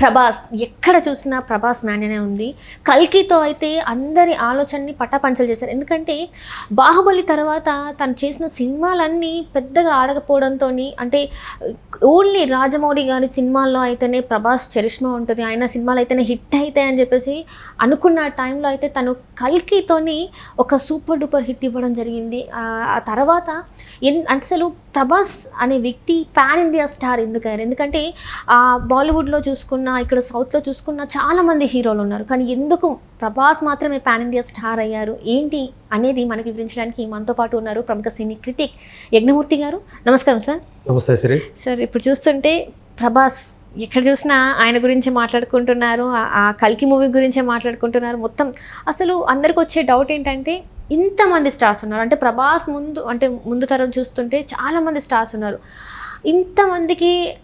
ప్రభాస్ ఎక్కడ చూసినా ప్రభాస్ మ్యాన్నే ఉంది. కల్కితో అయితే అందరి ఆలోచనని పటాపంచలు చేశారు. ఎందుకంటే బాహుబలి తర్వాత తను చేసిన సినిమాలన్నీ పెద్దగా ఆడకపోవడంతో అంటే ఓన్లీ రాజమౌళి గారి సినిమాల్లో అయితేనే ప్రభాస్ చరిష్మా ఉంటుంది. ఆయన సినిమాలు అయితేనే హిట్ అవుతాయి అని చెప్పేసి అనుకున్న టైంలో అయితే తను కల్కితోని ఒక సూపర్ డూపర్ హిట్ ఇవ్వడం జరిగింది. ఆ ఆ తర్వాత ఎన్ అసలు ప్రభాస్ అనే వ్యక్తి పాన్ ఇండియా స్టార్ ఎందుకయ్యారు? ఎందుకంటే ఆ బాలీవుడ్లో చూసుకున్న ఇక్కడ సౌత్లో చూసుకున్న చాలామంది హీరోలు ఉన్నారు. కానీ ఎందుకు ప్రభాస్ మాత్రమే పాన్ ఇండియా స్టార్ అయ్యారు? ఏంటి అనేది మనకి వివరించడానికి మనతో పాటు ఉన్నారు ప్రముఖ సినీ క్రిటిక్ యజ్ఞమూర్తి గారు. నమస్కారం సార్. నమస్తే శ్రీ సార్ ఇప్పుడు చూస్తుంటే ప్రభాస్ ఎక్కడ చూసినా ఆయన గురించి మాట్లాడుకుంటున్నారు ఆ- కల్కి మూవీ గురించే మాట్లాడుకుంటున్నారు. మొత్తం అసలు అందరికి వచ్చే డౌట్ ఏంటంటే ఇంతమంది స్టార్స్ ఉన్నారు. అంటే ప్రభాస్ ముందు అంటే ముందు తరం చూస్తుంటే చాలామంది స్టార్స్ ఉన్నారు. ఇంతమందికి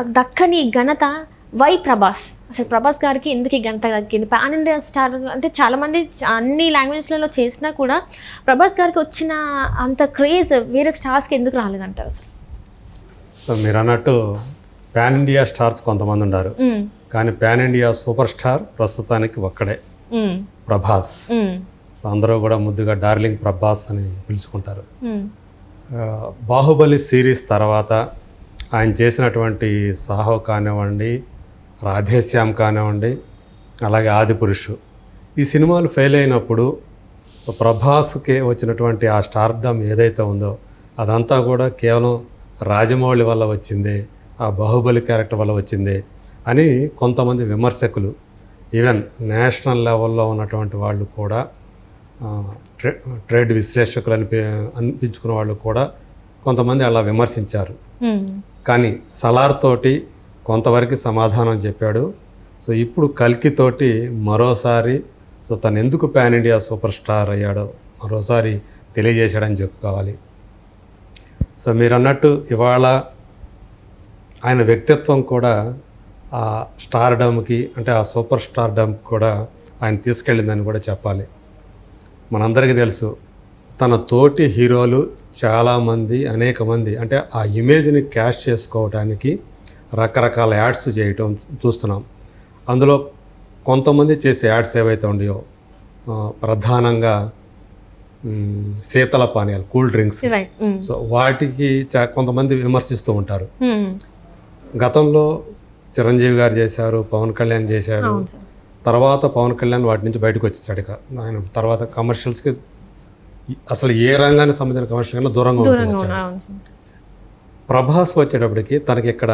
దక్కని ఘనత వై ప్రభాస్? అసలు ప్రభాస్ గారికి ఎందుకు ఈ గంట దక్కింది పాన్ ఇండియా స్టార్ అంటే చాలామంది అన్ని లాంగ్వేజ్లలో చేసినా కూడా ప్రభాస్ గారికి వచ్చిన అంత క్రేజ్ వేరే స్టార్స్కి ఎందుకు రాలేదంటారు అసలు? సో మీరు అన్నట్టు పాన్ ఇండియా స్టార్స్ కొంతమంది ఉన్నారు. కానీ పాన్ ఇండియా సూపర్ స్టార్ ప్రస్తుతానికి ఒక్కడే. ప్రభాస్. అందరూ కూడా ముద్దుగా డార్లింగ్ ప్రభాస్ అని పిలుచుకుంటారు. బాహుబలి సిరీస్ తర్వాత ఆయన చేసినటువంటి సాహో కానివ్వండి రాధేశ్యామ్ కానివ్వండి అలాగే ఆదిపురుషు ఈ సినిమాలు ఫెయిల్ అయినప్పుడు ప్రభాస్కి వచ్చినటువంటి ఆ స్టార్డమ్ ఏదైతే ఉందో అదంతా కూడా కేవలం రాజమౌళి వల్ల వచ్చింది ఆ బాహుబలి క్యారెక్టర్ వల్ల వచ్చింది అని కొంతమంది విమర్శకులు ఈవెన్ నేషనల్ లెవెల్లో ఉన్నటువంటి వాళ్ళు కూడా ట్రే ట్రేడ్ విశ్లేషకులు అనిపి అనిపించుకున్న వాళ్ళు కూడా కొంతమంది అలా విమర్శించారు. కానీ సలార్ తోటి కొంతవరకు సమాధానం చెప్పాడు. సో ఇప్పుడు కల్కితోటి మరోసారి సో తను ఎందుకు పాన్ ఇండియా సూపర్ స్టార్ అయ్యాడో మరోసారి తెలియజేశాడని చెప్పుకోవాలి. సో మీరు అన్నట్టు ఇవాళ ఆయన వ్యక్తిత్వం కూడా ఆ స్టార్డమ్కి అంటే ఆ సూపర్ స్టార్డమ్కి కూడా ఆయన తీసుకెళ్ళిందని కూడా చెప్పాలి. మనందరికీ తెలుసు తన తోటి హీరోలు చాలామంది అనేక మంది అంటే ఆ ఇమేజ్ని క్యాష్ చేసుకోవడానికి రకరకాల యాడ్స్ చేయటం చూస్తున్నాం. అందులో కొంతమంది చేసే యాడ్స్ ఏవైతే ఉన్నాయో ప్రధానంగా శీతల పానీయాలు కూల్ డ్రింక్స్. సో వాటికి చా కొంతమంది విమర్శిస్తూ ఉంటారు. గతంలో చిరంజీవి గారు చేశారు పవన్ కళ్యాణ్ చేశారు. తర్వాత పవన్ కళ్యాణ్ వాటి నుంచి బయటకు వచ్చేసాడు ఇక. ఆయన తర్వాత కమర్షియల్స్కి అసలు ఏ రంగానికి సంబంధించిన కమర్షియల్ కన్నా దూరంగా వచ్చాడు. ప్రభాస్ వచ్చేటప్పటికి తనకి ఇక్కడ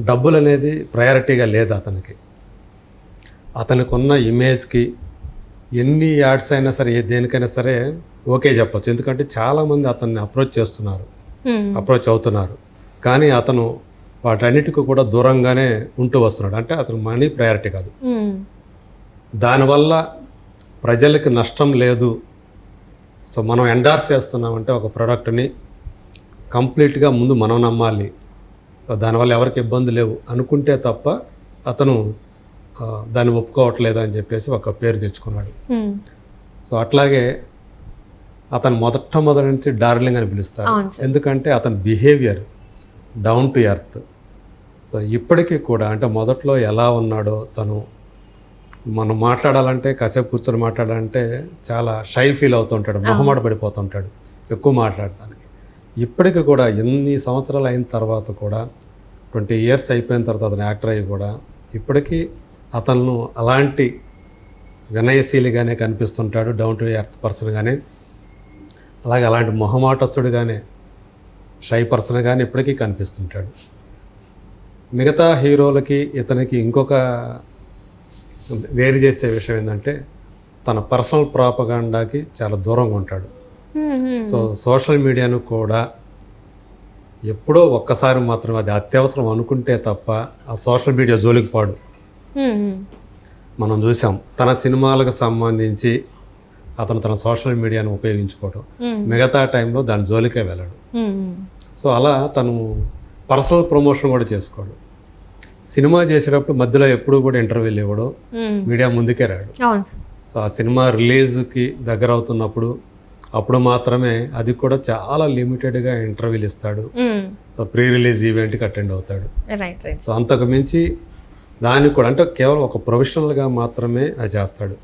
డబ్బులు అనేది ప్రయారిటీగా లేదు అతనికి. అతనికి ఉన్న ఇమేజ్కి ఎన్ని యాడ్స్ అయినా సరే ఏ దేనికైనా సరే ఓకే చెప్పొచ్చు. ఎందుకంటే చాలామంది అతన్ని అప్రోచ్ చేస్తున్నారు. అప్రోచ్ అవుతున్నారు. కానీ అతను వాటన్నిటికీ కూడా దూరంగానే ఉంటూ వస్తున్నాడు. అంటే అతను మనీ ప్రయారిటీ కాదు. దానివల్ల ప్రజలకి నష్టం లేదు. సో మనం ఎండార్స్ చేస్తున్నామంటే ఒక ప్రోడక్ట్ని కంప్లీట్గా ముందు మనం నమ్మాలి. దానివల్ల ఎవరికి ఇబ్బంది లేవు. అనుకుంటే తప్ప అతను దాన్ని ఒప్పుకోవట్లేదు అని చెప్పేసి ఒక పేరు తెచ్చుకున్నాడు. సో అట్లాగే అతను మొదటమొదటి నుంచి డార్లింగ్ అని పిలుస్తారు. ఎందుకంటే అతని behaviour down to earth. So ఇప్పటికీ కూడా అంటే మొదట్లో ఎలా ఉన్నాడో తను మనం మాట్లాడాలంటే కాసేపు కూర్చొని మాట్లాడాలంటే చాలా షై ఫీల్ అవుతుంటాడు మొహమాట పడిపోతుంటాడు ఎక్కువ మాట్లాడటానికి ఇప్పటికి కూడా ఎన్ని సంవత్సరాలు అయిన తర్వాత కూడా ట్వంటీ ఇయర్స్ అయిపోయిన తర్వాత అతను యాక్టర్ అయ్యి కూడా ఇప్పటికీ అతను అలాంటి వినయశీలిగానే కనిపిస్తుంటాడు డౌన్ టు ఎర్త్ పర్సన్గానే అలాగే అలాంటి మొహమాటస్తుడుగానే షై పర్సన్గానే ఇప్పటికీ కనిపిస్తుంటాడు. మిగతా హీరోలకి ఇతనికి ఇంకొక వేరు చేసే విషయం ఏంటంటే తన పర్సనల్ ప్రాపగాండాకి చాలా దూరంగా ఉంటాడు. సో సోషల్ మీడియాను కూడా ఎప్పుడో ఒక్కసారి మాత్రం అది అత్యవసరం అనుకుంటే తప్ప ఆ సోషల్ మీడియా జోలికి పాడు. మ్మ్. మనం చూసాం తన సినిమాలకు సంబంధించి అతను తన సోషల్ మీడియాను ఉపయోగించుకోవడం. మిగతా టైంలో దాని జోలికే వెళ్ళాడు. సో అలా తను పర్సనల్ ప్రమోషన్ కూడా చేసుకోడు సినిమా చేసేటప్పుడు మధ్యలో ఎప్పుడు కూడా ఇంటర్వ్యూలు ఇవ్వడం. మీడియా ముందుకే రాడు సో ఆ సినిమా రిలీజ్కి దగ్గర అవుతున్నప్పుడు అప్పుడు మాత్రమే అది కూడా చాలా లిమిటెడ్గా ఇంటర్వ్యూలు ఇస్తాడు. సో ప్రీ రిలీజ్ ఈవెంట్కి అటెండ్ అవుతాడు. సో అంతకు మించి దానికి కూడా అంటే కేవలం ఒక ప్రొఫెషనల్గా మాత్రమే అది చేస్తాడు.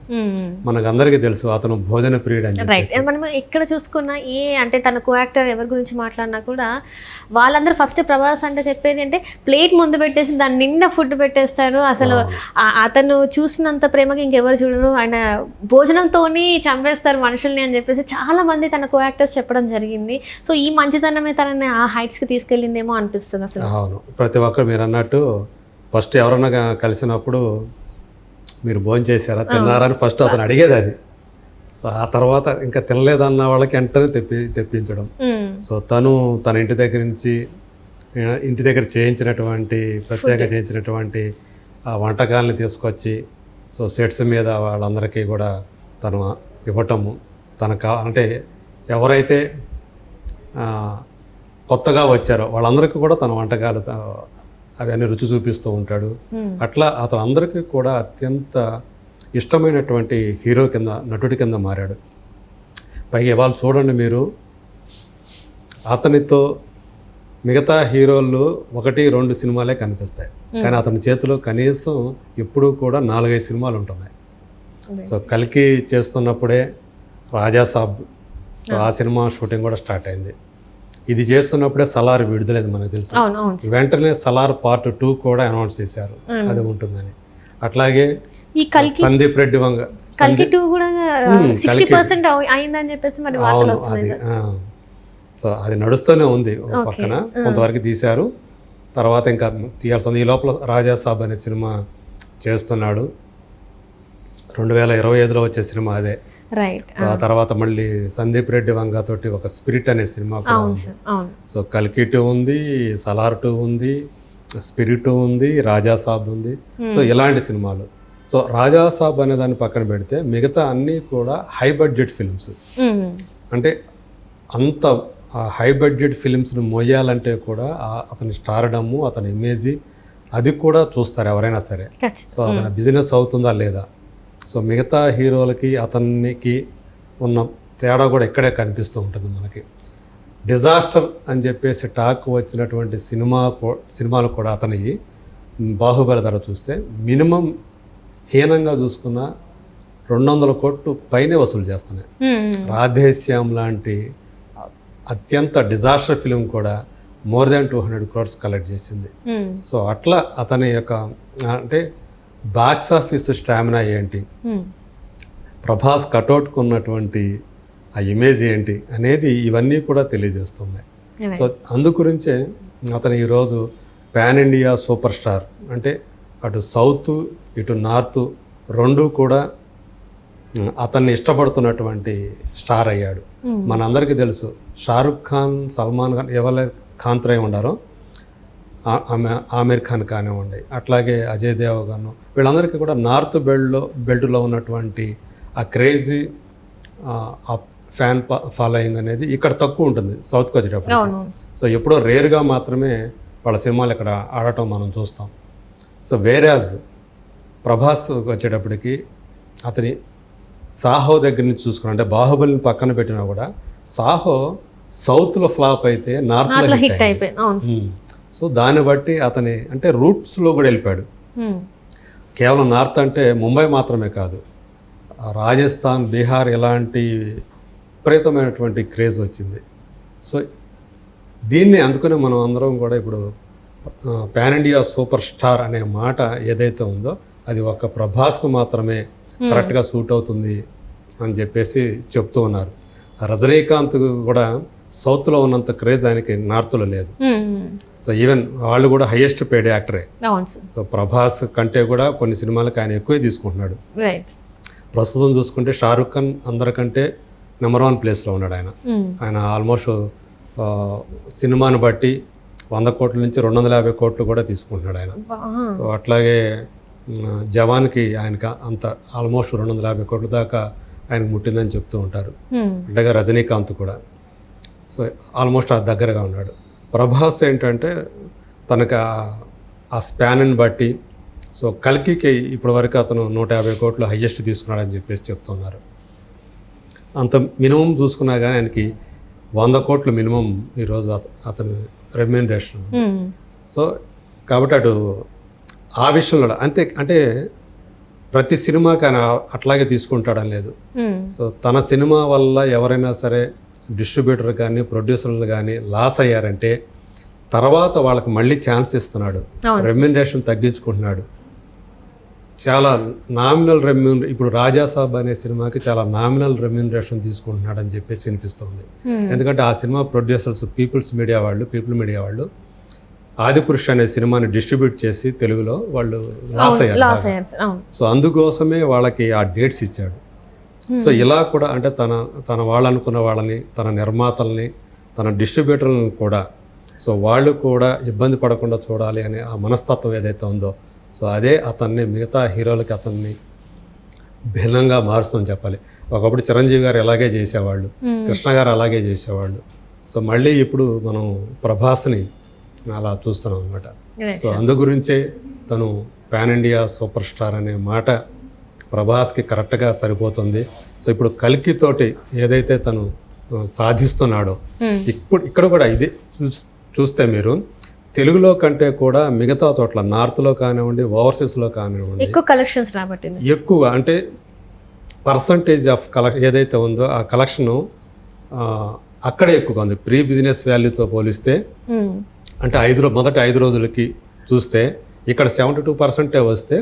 మనకు అందరికీ తెలుసు అతను భోజన ప్రియుడు అని. రైట్ మనం ఎక్కడ చూసుకున్నా ఏ అంటే తన కో యాక్టర్ ఎవరి గురించి మాట్లాడినా కూడా వాళ్ళందరూ ఫస్ట్ ప్రభాస్ అంటే చెప్పేది అంటే ప్లేట్ ముందు పెట్టేసి దాని నిండా ఫుడ్ పెట్టేస్తారు. అసలు అతను చూసినంత ప్రేమగా ఇంకెవరు చూడరు. ఆయన భోజనంతోని చంపేస్తారు మనుషుల్ని అని చెప్పేసి చాలా మంది తన కో యాక్టర్స్ చెప్పడం జరిగింది. సో ఈ మంచితనమే తనని ఆ హైట్స్కి తీసుకెళ్ళిందేమో అనిపిస్తుంది అసలు. అవును. ప్రతి ఒక్కరు మీరు అన్నట్టు ఫస్ట్ ఎవరన్నా కలిసినప్పుడు మీరు భోజనం చేశారా? తిన్నారా అని ఫస్ట్ అతను అడిగేది అది. సో ఆ తర్వాత ఇంకా తినలేదన్న వాళ్ళకి వెంటనే తెప్పి తెప్పించడం. సో తను తన ఇంటి దగ్గర నుంచి ఇంటి దగ్గర చేయించినటువంటి ప్రత్యేక చేయించినటువంటి ఆ వంటకాలని తీసుకొచ్చి సో సెట్స్ మీద వాళ్ళందరికీ కూడా తను ఇవ్వటము. తనకు కా అంటే ఎవరైతే కొత్తగా వచ్చారో వాళ్ళందరికీ కూడా తన వంటకాలు అవన్నీ రుచి చూపిస్తూ ఉంటాడు. అట్లా అతను అందరికీ కూడా అత్యంత ఇష్టమైనటువంటి హీరో కింద నటుడి కింద మారాడు. పైగా ఇవాళ చూడండి మీరు అతనితో మిగతా హీరోలు ఒకటి రెండు సినిమాలే కనిపిస్తాయి. కానీ అతని చేతిలో కనీసం ఎప్పుడూ కూడా నాలుగైదు సినిమాలు ఉంటున్నాయి. సో కల్కి చేస్తున్నప్పుడే రాజా సాబ్ సో ఆ సినిమా షూటింగ్ కూడా స్టార్ట్ అయింది. ఇది చేస్తున్నప్పుడే సలార్ విడుదలైంది మనకు తెలుసు? వెంటనే సలార్ పార్ట్ టూ కూడా అనౌన్స్ చేశారు. అది ఉంటుందని. అట్లాగే ఈ కల్కి సందీప్ రెడ్డి వంగ కల్కి టూ కూడా సిక్స్టీ పర్సెంట్ అయిందని చెప్పేసి మరి వార్తలు వస్తున్నాయి. సో అది నడుస్తూనే ఉంది పక్కన. కొంతవరకు తీశారు. తర్వాత ఇంకా తీయాల్సి ఉంది. ఈ లోపల రాజా సాబ్ అనే సినిమా చేస్తున్నాడు. రెండు వేల ఇరవై ఐదులో వచ్చే సినిమా అదే. సో ఆ తర్వాత మళ్ళీ సందీప్ రెడ్డి వంగ తోటి ఒక స్పిరిట్ అనే సినిమా సో కల్కి టూ ఉంది సలార్ టూ ఉంది స్పిరిట్ ఉంది రాజా సాబ్ ఉంది. సో ఇలాంటి సినిమాలు. సో రాజా సాబ్ అనే దాన్ని పక్కన పెడితే మిగతా అన్నీ కూడా హై బడ్జెట్ ఫిల్మ్స్. మ్మ్. అంటే అంత హై బడ్జెట్ ఫిలిమ్స్ని మోయాలంటే కూడా అతని స్టార్డము అతని ఇమేజ్ అది కూడా చూస్తారు ఎవరైనా సరే. సో అతని బిజినెస్ అవుతుందా లేదా? సో మిగతా హీరోలకి అతనికి ఉన్న తేడా కూడా ఇక్కడే కనిపిస్తూ ఉంటుంది మనకి డిజాస్టర్ అని చెప్పేసి టాక్ వచ్చినటువంటి సినిమా సినిమాలు కూడా అతని బాహుబలి ధర చూస్తే మినిమం హీనంగా చూసుకున్న రెండు వందల కోట్లు పైనే వసూలు చేస్తున్నాయి. రాధేశ్యామ్ లాంటి అత్యంత డిజాస్టర్ ఫిలిం కూడా more than two hundred crores collect చేసింది. సో అట్లా అతని యొక్క అంటే బాక్స్ ఆఫీస్ స్టామినా ఏంటి. ప్రభాస్ కటౌట్కు ఉన్నటువంటి ఆ ఇమేజ్ ఏంటి అనేది ఇవన్నీ కూడా తెలియజేస్తున్నాయి. సో అందు గురించే అతను ఈరోజు పాన్ ఇండియా సూపర్ స్టార్ అంటే అటు సౌత్ ఇటు నార్త్ రెండు కూడా అతన్ని ఇష్టపడుతున్నటువంటి స్టార్ అయ్యాడు. మనందరికీ తెలుసు షారుఖ్ ఖాన్ సల్మాన్ ఖాన్ ఎవరైతే ఖాన్త్రై ఉండారో ఆ- ఆమె ఆమీర్ ఖాన్ కానివ్వండి అట్లాగే అజయ్ దేవగన్ వీళ్ళందరికీ కూడా నార్త్ బెల్ట్లో బెల్ట్లో ఉన్నటువంటి ఆ క్రేజీ ఆ ఫ్యాన్ ఫాలోయింగ్ అనేది ఇక్కడ తక్కువ ఉంటుంది సౌత్కి వచ్చేటప్పుడు సో ఎప్పుడో రేర్గా మాత్రమే వాళ్ళ సినిమాలు ఇక్కడ ఆడటం మనం చూస్తాం. సో వేరాజ్ ప్రభాస్ వచ్చేటప్పటికి అతని సాహో దగ్గర నుంచి చూసుకున్నా అంటే బాహుబలిని పక్కన పెట్టినా కూడా సాహో సౌత్లో ఫ్లాప్ అయితే నార్త్లో హిట్ అయిపోయింది. సో దాన్ని బట్టి అతని అంటే రూట్స్లో కూడా వెళ్ళిపోయాడు. కేవలం నార్త్ అంటే ముంబై మాత్రమే కాదు. రాజస్థాన్ బీహార్ ఇలాంటి విపరీతమైనటువంటి క్రేజ్ వచ్చింది. సో దీన్ని అందుకనే మనం అందరం కూడా ఇప్పుడు పాన్ ఇండియా సూపర్ స్టార్ అనే మాట ఏదైతే ఉందో అది ఒక ప్రభాస్కు మాత్రమే కరెక్ట్గా సూట్ అవుతుంది అని చెప్పేసి చెప్తూ ఉన్నారు. రజనీకాంత్ కూడా సౌత్లో ఉన్నంత క్రేజ్ ఆయనకి నార్త్లో లేదు. సో ఈవెన్ వాళ్ళు కూడా హైయెస్ట్ పేడ్ యాక్టరే. సో ప్రభాస్ కంటే కూడా కొన్ని సినిమాలకు ఆయన ఎక్కువే తీసుకుంటున్నాడు. ప్రస్తుతం చూసుకుంటే షారుఖ్ ఖాన్ అందరికంటే నెంబర్ వన్ ప్లేస్లో ఉన్నాడు ఆయన. ఆయన ఆల్మోస్ట్ సినిమాను బట్టి వంద కోట్ల నుంచి రెండు వందల యాభై కోట్లు కూడా తీసుకుంటున్నాడు ఆయన. సో అట్లాగే జవాన్కి ఆయనకి అంత ఆల్మోస్ట్ రెండు వందల యాభై కోట్ల దాకా ఆయనకు ముట్టిందని చెప్తూ ఉంటారు. అట్లాగే రజనీకాంత్ కూడా. సో ఆల్మోస్ట్ ఆ దగ్గరగా ఉన్నాడు ప్రభాస్ ఏంటంటే తనకు ఆ- స్పాన్ని బట్టి సో కల్కికి ఇప్పటివరకు అతను నూట యాభై కోట్లు హయ్యెస్ట్ తీసుకున్నాడని చెప్పేసి చెప్తున్నారు అంత మినిమం చూసుకున్నా కానీ ఆయనకి వంద కోట్లు మినిమం ఈరోజు అత- అతను రెమ్యూనరేషన్. సో కాబట్టి అటు ఆ విషయంలో అంతే అంటే ప్రతి సినిమాకి ఆయన అట్లాగే తీసుకుంటాడని లేదు. సో తన సినిమా వల్ల ఎవరైనా సరే డిస్ట్రిబ్యూటర్ కానీ ప్రొడ్యూసర్లు కానీ లాస్ అయ్యారంటే తర్వాత వాళ్ళకి మళ్ళీ ఛాన్స్ ఇస్తున్నాడు. రెమ్యునరేషన్ తగ్గించుకుంటున్నాడు. చాలా నామినల్ రెమ్యూన్ ఇప్పుడు రాజాసాబ్ అనే సినిమాకి చాలా నామినల్ రెమ్యూనరేషన్ తీసుకుంటున్నాడు అని చెప్పేసి వినిపిస్తుంది. ఎందుకంటే ఆ సినిమా ప్రొడ్యూసర్స్ పీపుల్స్ మీడియా వాళ్ళు పీపుల్ మీడియా వాళ్ళు ఆదిపురుష్ అనే సినిమాని డిస్ట్రిబ్యూట్ చేసి తెలుగులో వాళ్ళు లాస్ అయ్యారు సో అందుకోసమే వాళ్ళకి ఆ డేట్స్ ఇచ్చాడు. సో ఇలా కూడా అంటే తన తన వాళ్ళు అనుకున్న వాళ్ళని తన నిర్మాతల్ని తన డిస్ట్రిబ్యూటర్లను కూడా సో వాళ్ళు కూడా ఇబ్బంది పడకుండా చూడాలి అనే ఆ మనస్తత్వం ఏదైతే ఉందో సో అదే అతన్ని మిగతా హీరోలకి అతన్ని భిన్నంగా మారుస్తుందని చెప్పాలి. ఒకప్పుడు చిరంజీవి గారు ఎలాగే చేసేవాళ్ళు కృష్ణ గారు అలాగే చేసేవాళ్ళు. సో మళ్ళీ ఇప్పుడు మనం ప్రభాస్ని అలా చూస్తున్నాం అనమాట. సో అందు గురించే తను పాన్ ఇండియా సూపర్ స్టార్ అనే మాట ప్రభాస్కి కరెక్ట్గా సరిపోతుంది సో ఇప్పుడు కల్కి తోటి ఏదైతే తను సాధిస్తున్నాడో. ఇప్పుడు ఇక్కడ కూడా ఇది చూస్తే మీరు తెలుగులో కంటే కూడా మిగతా చోట్ల నార్త్లో కానివ్వండి ఓవర్సీస్లో కానివ్వండి ఎక్కువ కలెక్షన్స్ రాబట్టింది ఎక్కువ అంటే పర్సంటేజ్ ఆఫ్ కలెక్ ఏదైతే ఉందో ఆ కలెక్షను అక్కడే ఎక్కువగా ఉంది ప్రీ బిజినెస్ వాల్యూతో పోలిస్తే. అంటే ఐదు మొదటి ఐదు రోజులకి చూస్తే ఇక్కడ సెవెంటీ టూ పర్సెంటే వస్తే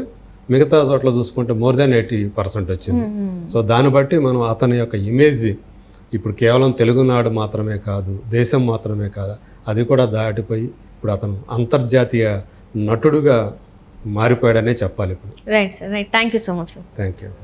మిగతా చోట్ల చూసుకుంటే మోర్ దాన్ ఎయిటీ పర్సెంట్ వచ్చింది. సో దాన్ని బట్టి మనం అతని యొక్క ఇమేజ్ ఇప్పుడు కేవలం తెలుగునాడు మాత్రమే కాదు దేశం మాత్రమే కాదు అది కూడా దాటిపోయి ఇప్పుడు అతను అంతర్జాతీయ నటుడుగా మారిపోయాడనే చెప్పాలి ఇప్పుడు. Right sir right thank you so much sir thank you